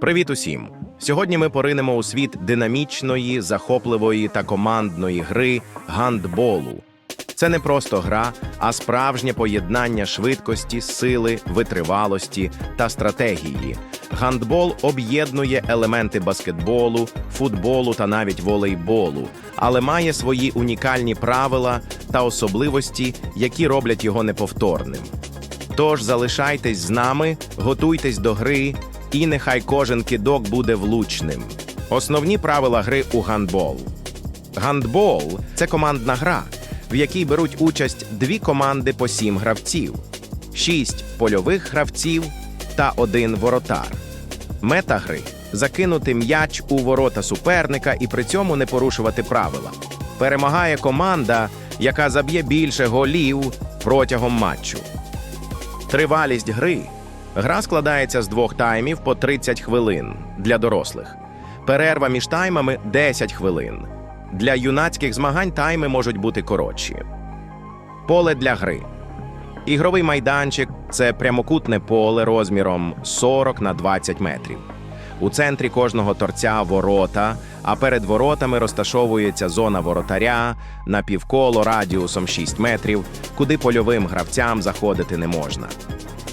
Привіт усім! Сьогодні ми поринемо у світ динамічної, захопливої та командної гри гандболу. Це не просто гра, а справжнє поєднання швидкості, сили, витривалості та стратегії. Гандбол об'єднує елементи баскетболу, футболу та навіть волейболу, але має свої унікальні правила та особливості, які роблять його неповторним. Тож залишайтесь з нами, готуйтесь до гри, і нехай кожен кидок буде влучним. Основні правила гри у гандбол. Гандбол це командна гра, в якій беруть участь дві команди по сім гравців, шість польових гравців та один воротар. Мета гри закинути м'яч у ворота суперника і при цьому не порушувати правила. Перемагає команда, яка заб'є більше голів протягом матчу. Тривалість гри. Гра складається з двох таймів по 30 хвилин для дорослих. Перерва між таймами 10 хвилин. Для юнацьких змагань тайми можуть бути коротші. Поле для гри. Ігровий майданчик це прямокутне поле розміром 40 на 20 метрів. У центрі кожного торця ворота, а перед воротами розташовується зона воротаря на півколо радіусом 6 метрів, куди польовим гравцям заходити не можна.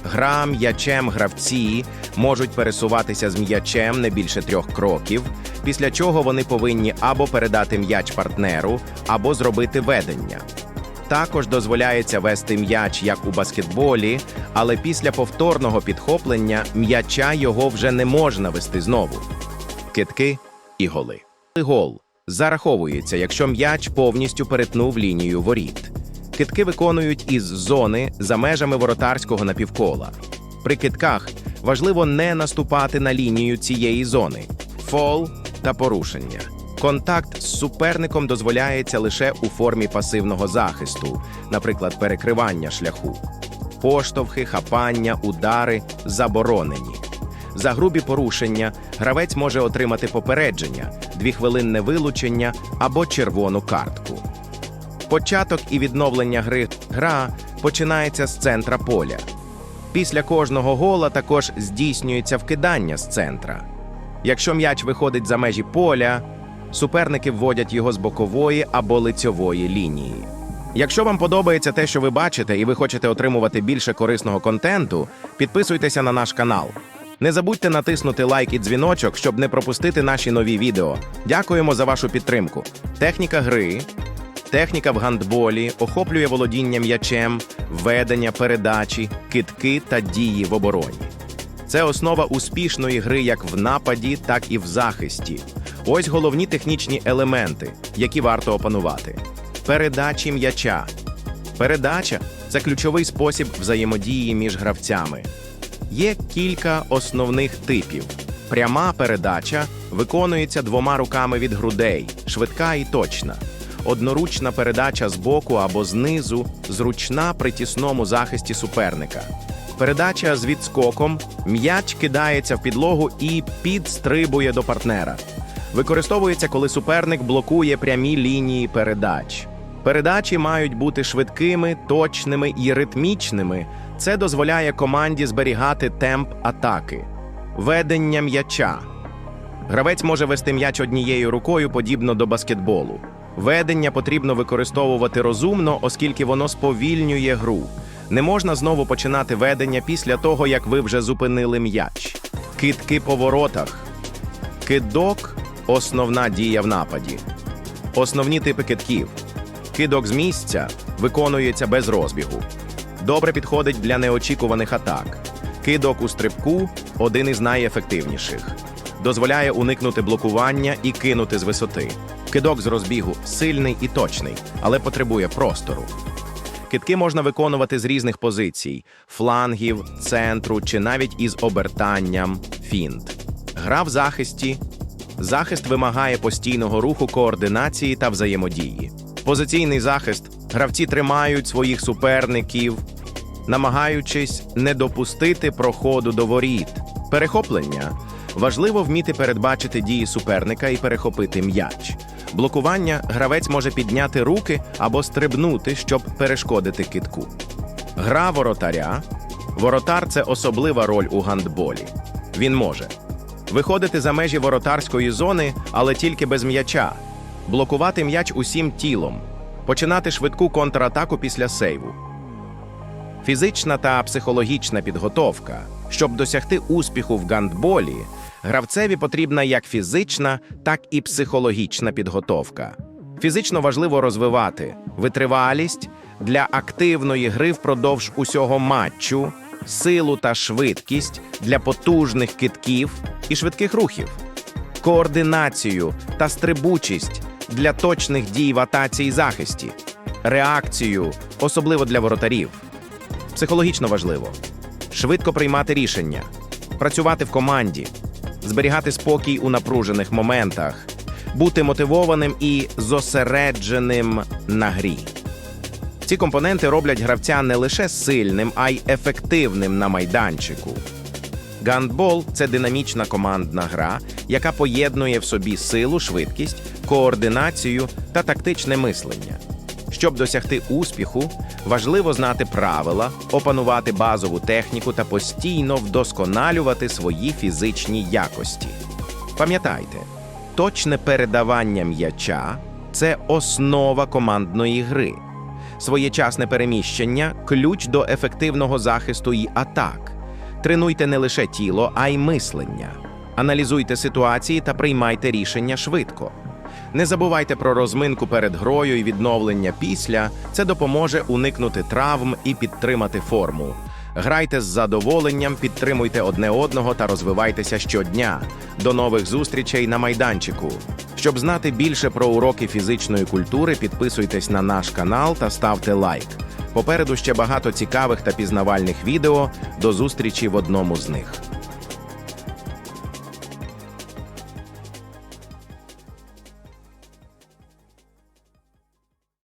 Гра м'ячем гравці можуть пересуватися з м'ячем не більше трьох кроків, після чого вони повинні або передати м'яч партнеру, або зробити ведення. Також дозволяється вести м'яч як у баскетболі, але після повторного підхоплення м'яча його вже не можна вести знову. Китки і голи. Гол зараховується, якщо м'яч повністю перетнув лінію воріт. Китки виконують із зони за межами воротарського напівкола. При китках важливо не наступати на лінію цієї зони, фол та порушення. Контакт з суперником дозволяється лише у формі пасивного захисту, наприклад, перекривання шляху. Поштовхи, хапання, удари заборонені. За грубі порушення гравець може отримати попередження, двохвилинне вилучення або червону картку. Початок і відновлення гри гра починається з центра поля. Після кожного гола також здійснюється вкидання з центра. Якщо м'яч виходить за межі поля, суперники вводять його з бокової або лицьової лінії. Якщо вам подобається те, що ви бачите, і ви хочете отримувати більше корисного контенту, підписуйтеся на наш канал. Не забудьте натиснути лайк і дзвіночок, щоб не пропустити наші нові відео. Дякуємо за вашу підтримку. Техніка гри, техніка в гандболі охоплює володіння м'ячем, ведення, передачі, китки та дії в обороні. Це основа успішної гри як в нападі, так і в захисті. Ось головні технічні елементи, які варто опанувати. Передачі м'яча. Передача це ключовий спосіб взаємодії між гравцями. Є кілька основних типів. Пряма передача виконується двома руками від грудей, швидка і точна. Одноручна передача з боку або знизу, зручна при тісному захисті суперника. Передача з відскоком, м'яч кидається в підлогу і підстрибує до партнера. Використовується, коли суперник блокує прямі лінії передач. Передачі мають бути швидкими, точними і ритмічними. Це дозволяє команді зберігати темп атаки. Ведення м'яча. Гравець може вести м'яч однією рукою, подібно до баскетболу. Ведення потрібно використовувати розумно, оскільки воно сповільнює гру. Не можна знову починати ведення після того, як ви вже зупинили м'яч. Китки по воротах. Кидок основна дія в нападі. Основні типи китків. Кидок з місця виконується без розбігу. Добре підходить для неочікуваних атак. Кидок у стрибку один із найефективніших. Дозволяє уникнути блокування і кинути з висоти. Кидок з розбігу сильний і точний, але потребує простору. Китки можна виконувати з різних позицій: флангів, центру чи навіть із обертанням фінт. Гра в захисті. Захист вимагає постійного руху, координації та взаємодії. Позиційний захист гравці тримають своїх суперників, намагаючись не допустити проходу до воріт. Перехоплення важливо вміти передбачити дії суперника і перехопити м'яч. Блокування гравець може підняти руки або стрибнути, щоб перешкодити китку. Гра воротаря. Воротар це особлива роль у гандболі. Він може Виходити за межі воротарської зони, але тільки без м'яча. Блокувати м'яч усім тілом. Починати швидку контратаку після сейву. Фізична та психологічна підготовка. Щоб досягти успіху в гандболі, гравцеві потрібна як фізична, так і психологічна підготовка. Фізично важливо розвивати витривалість для активної гри впродовж усього матчу, силу та швидкість для потужних китків і швидких рухів, координацію та стрибучість для точних дій в атаці і захисті, реакцію, особливо для воротарів. Психологічно важливо швидко приймати рішення, працювати в команді, зберігати спокій у напружених моментах, бути мотивованим і зосередженим на грі. Ці компоненти роблять гравця не лише сильним, а й ефективним на майданчику. Гандбол це динамічна командна гра, яка поєднує в собі силу, швидкість, координацію та тактичне мислення. Щоб досягти успіху, важливо знати правила, опанувати базову техніку та постійно вдосконалювати свої фізичні якості. Пам'ятайте, точне передавання м'яча це основа командної гри. Своєчасне переміщення ключ до ефективного захисту і атак. Тренуйте не лише тіло, а й мислення. Аналізуйте ситуації та приймайте рішення швидко. Не забувайте про розминку перед грою і відновлення після. Це допоможе уникнути травм і підтримати форму. Грайте з задоволенням, підтримуйте одне одного та розвивайтеся щодня. До нових зустрічей на майданчику. Щоб знати більше про уроки фізичної культури, підписуйтесь на наш канал та ставте лайк. Попереду ще багато цікавих та пізнавальних відео. До зустрічі в одному з них.